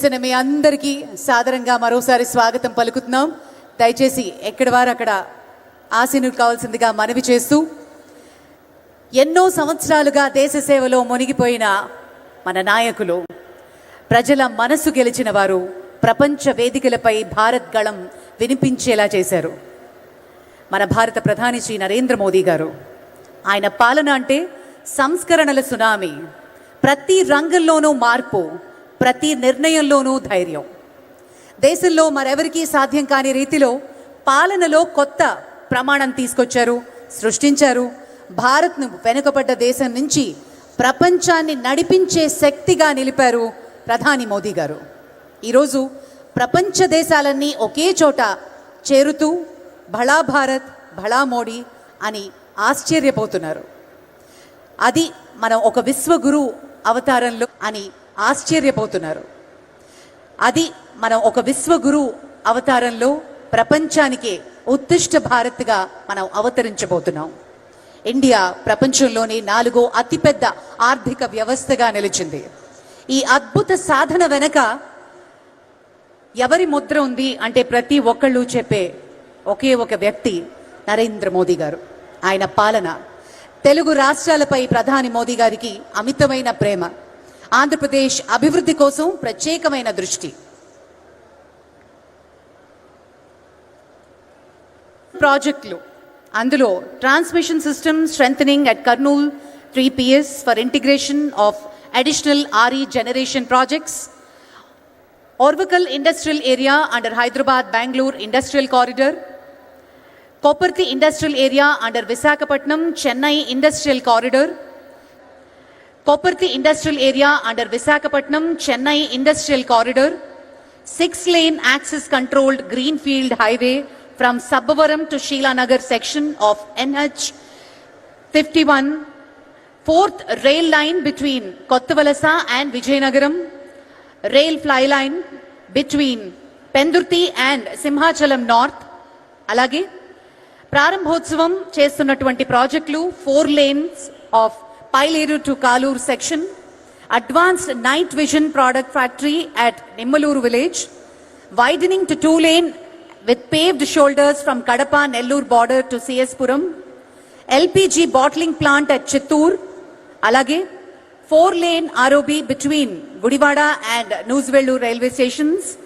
చేసిన మీ అందరికీ సాధారణంగా మరోసారి స్వాగతం పలుకుతున్నాం. దయచేసి ఎక్కడి వారు అక్కడ ఆసీనులు కావాల్సిందిగా మనవి చేస్తూ ఎన్నో సంవత్సరాలుగా దేశ సేవలో మునిగిపోయిన మన నాయకులు ప్రజల మనసు గెలిచిన వారు ప్రపంచ వేదికలపై భారత్ గళం వినిపించేలా చేశారు. మన భారత ప్రధాని శ్రీ నరేంద్ర మోదీ గారు. ఆయన పాలన అంటే సంస్కరణల సునామీ. ప్రతి రంగంలోనూ మార్పు. ప్రతి నిర్ణయంలోనూ ధైర్యం. దేశంలో మరెవరికీ సాధ్యం కాని రీతిలో పాలనలో కొత్త ప్రమాణం తీసుకొచ్చారు సృష్టించారు. భారత్ను వెనుకబడ్డ దేశం నుంచి ప్రపంచాన్ని నడిపించే శక్తిగా నిలిపారు ప్రధాని మోదీ గారు. ఈరోజు ప్రపంచ దేశాలన్నీ ఒకే చోట చేరుతూ భళా భారత్ భళా మోడీ అని ఆశ్చర్యపోతున్నారు. అది మనం ఒక విశ్వగురు అవతారంలో అని ఆశ్చర్యపోతున్నారు. అది మనం ఒక విశ్వగురు అవతారంలో ప్రపంచానికే ఉత్తిష్ట భారత్గా మనం అవతరించబోతున్నాం. ఇండియా ప్రపంచంలోని నాలుగో అతిపెద్ద ఆర్థిక వ్యవస్థగా నిలిచింది. ఈ అద్భుత సాధన వెనక ఎవరి ముద్ర ఉంది అంటే ప్రతి ఒక్కళ్ళు చెప్పే ఒకే ఒక వ్యక్తి నరేంద్ర మోదీ గారు. ఆయన పాలన తెలుగు రాష్ట్రాలపై ప్రధాని మోదీ గారికి అమితమైన ప్రేమ. ఆంధ్రప్రదేశ్ అభివృద్ధి కోసం ప్రత్యేకమైన దృష్టి ప్రాజెక్టులు అందులో transmission system strengthening at Kurnool three PS for integration of additional RE generation projects Orvakal industrial area under Hyderabad Bengaluru industrial corridor Kopparthi industrial area under Visakhapatnam Chennai industrial corridor Kopparthi industrial area under Visakhapatnam Chennai industrial corridor six lane access controlled green field highway from Sabbavaram to Sheelanagar section of NH fifty one fourth rail line between Kothavalasa and Vizianagaram rail fly line between Pendurthi and Simhachalam north అలాగే ప్రారంభోత్సవం చేస్తున్నటువంటి ప్రాజెక్టులు four lanes of Pileru to Kalur section, advanced night vision product factory at Nimmalur village, widening to two lane with paved shoulders from Kadapa Nellur border to CSPuram, LPG bottling plant at Chittur, alage four lane ROB between Gudivada and Nuzvelu railway stations,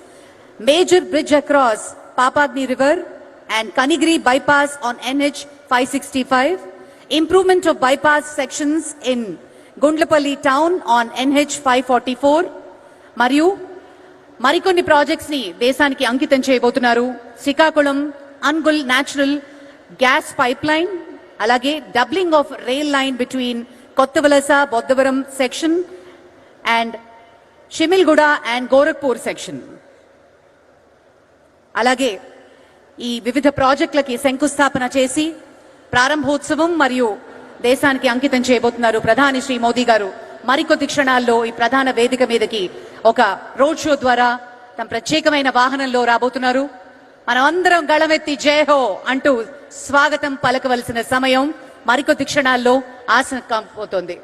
major bridge across Papadni river and Kanigiri bypass on NH 565, improvement of bypass sections in Gundlapalli town on NH 544, మరియు మరికొన్ని ప్రాజెక్ట్స్ని దేశానికి అంకితం చేయబోతున్నారు Srikakulam Angul natural gas pipeline అలాగే doubling of rail line between Kothavalasa Boddavaram section and Shimilguda and Gorakhpur section అలాగే ఈ వివిధ ప్రాజెక్టులకి శంకుస్థాపన చేసి ప్రారంభోత్సవం మరియు దేశానికి అంకితం చేయబోతున్నారు ప్రధాని శ్రీ మోదీ గారు. మరికొద్ది క్షణాల్లో ఈ ప్రధాన వేదిక మీదకి ఒక రోడ్ షో ద్వారా తమ ప్రత్యేకమైన వాహనంలో రాబోతున్నారు. మనం అందరం గళమెత్తి జై హో అంటూ స్వాగతం పలకవలసిన సమయం మరికొద్ది క్షణాల్లో ఆసనం పోతోంది.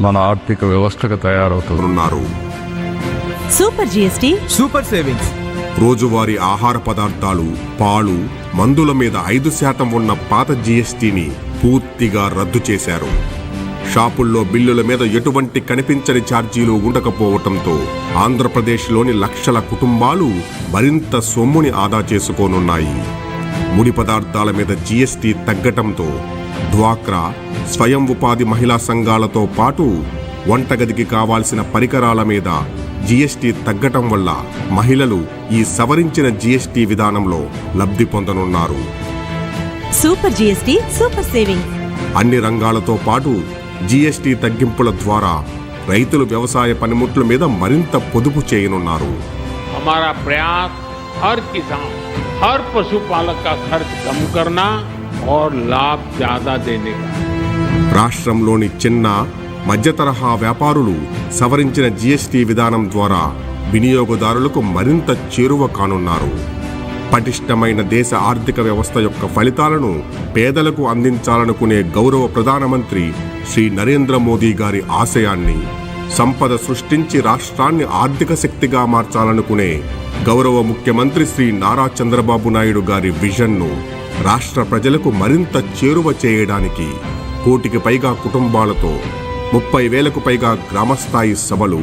మన ఆర్థిక వ్యవస్థగా తయారవుతుంది. ఉన్నారు. Super GST super savings. రోజువారీ ఆహార పదార్థాలు పాలు మందుల మీద ఐదు శాతం ఉన్న పాత జీఎస్టీని పూర్తిగా రద్దు చేశారు. షాపుల్లో బిల్లుల మీద ఎటువంటి కనిపించని ఛార్జీలు ఉండకపోవటంతో ఆంధ్రప్రదేశ్లోని లక్షల కుటుంబాలు మరింత సొమ్ముని ఆదా చేసుకోనున్నాయి. ముడి పదార్థాల మీద జీఎస్టీ తగ్గటంతో డ్వాక్రా స్వయం ఉపాధి మహిళా సంఘాలతో పాటు వంటగదికి కావాల్సిన పరికరాల మీద జీఎస్టీ తగ్గటం వల్ల మహిళలు ఈ సవరించిన జీఎస్టీ విధానంలో లబ్ధి పొందనున్నారు సూపర్ జిఎస్టి సూపర్ సేవింగ్ అన్ని రంగాలతో పాటు జీఎస్టీ తగ్గింపుల ద్వారా రైతులు వ్యవసాయ పనిముట్ల మీద మరింత పొదుపు చేయనున్నారు हमारा प्रयास हर किसान हर पशुपालक का खर्च कम करना और लाभ ज्यादा देने का है। రాష్ట్రంలోని చిన్న మధ్యతరహా వ్యాపారులు సవరించిన జీఎస్టీ విధానం ద్వారా వినియోగదారులకు మరింత చేరువ కానున్నారు. పటిష్టమైన దేశ ఆర్థిక వ్యవస్థ యొక్క ఫలితాలను పేదలకు అందించాలనుకునే గౌరవ ప్రధానమంత్రి శ్రీ నరేంద్ర మోదీ గారి ఆశయాన్ని సంపద సృష్టించి రాష్ట్రాన్ని ఆర్థిక శక్తిగా మార్చాలనుకునే గౌరవ ముఖ్యమంత్రి శ్రీ నారా చంద్రబాబు నాయుడు గారి విజన్ను రాష్ట్ర ప్రజలకు మరింత చేరువ చేయడానికి కోటికి పైగా కుటుంబాలతో ముప్పై వేలకు పైగా గ్రామస్థాయి సభలు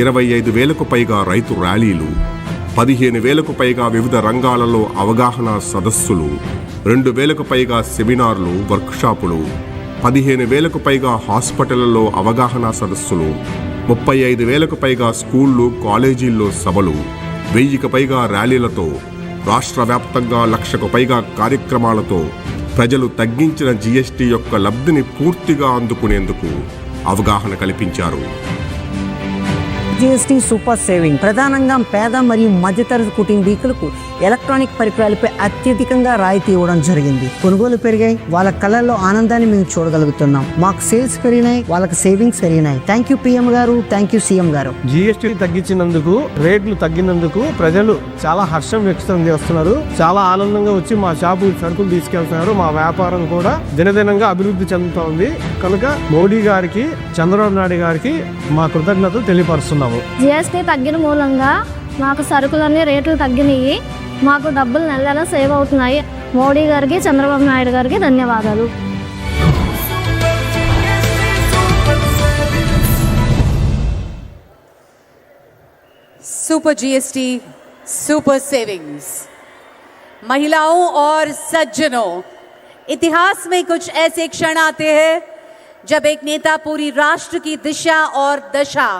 ఇరవై ఐదు వేలకు పైగా రైతు ర్యాలీలు పదిహేను వేలకు పైగా వివిధ రంగాలలో అవగాహన సదస్సులు రెండు వేలకు పైగా సెమినార్లు వర్క్షాపులు పదిహేను వేలకు పైగా హాస్పిటళ్ళలో అవగాహన సదస్సులు ముప్పై ఐదు వేలకు పైగా స్కూళ్ళు కాలేజీల్లో సభలు వెయ్యికి పైగా ర్యాలీలతో రాష్ట్ర వ్యాప్తంగా లక్షకు పైగా కార్యక్రమాలతో ప్రజలు తగ్గించిన జీఎస్టీ యొక్క లబ్ధిని పూర్తిగా అందుకునేందుకు అవగాహన కల్పించారు. జీఎస్టీ సూపర్ సేవింగ్ ప్రధానంగా పేద మరియు మధ్యతరగతి కుటుంబీకులకు ఎలక్ట్రానిక్ పరికరాలపై అత్యధికంగా రాయితీ ఇవ్వడం జరిగింది. కొనుగోలు పెరిగాయి. వాళ్ళ కళల్లో ఆనందాన్ని మేము చూడగలుగుతున్నాం. మాకు సేల్స్ పెరిగినాయి. వాళ్ళకి సేవింగ్స్ పెరిగినాయి. థ్యాంక్ యూ పిఎం గారు. థ్యాంక్ యూ సీఎం గారు. జిఎస్టీ తగ్గించినందుకు రేట్లు తగ్గినందుకు ప్రజలు చాలా హర్షం వ్యక్తం చేస్తున్నారు. చాలా ఆనందంగా వచ్చి మా షాపు సరుకులు తీసుకెళ్తున్నారు. మా వ్యాపారం కూడా దినదినంగా అభివృద్ధి చెందుతా ఉంది. కనుక మోడీ గారికి చంద్రబాబు నాయుడు గారికి మా కృతజ్ఞతలు తెలియపరుస్తున్నాము. జిఎస్టీ తగ్గిన మూలంగా మాకు సరుకులన్నీ రేట్లు తగ్గినాయి. మాకు డబ్బులు నెల నెల సేవ్ అవుతున్నాయి మోడీ గారికి చంద్రబాబు నాయుడు గారికి ధన్యవాదాలు सुपर जीएसटी सुपर सेविंग्स महिलाओं और सज्जनों इतिहास में कुछ ऐसे क्षण आते हैं जब एक नेता पूरी राष्ट्र की दिशा और दशा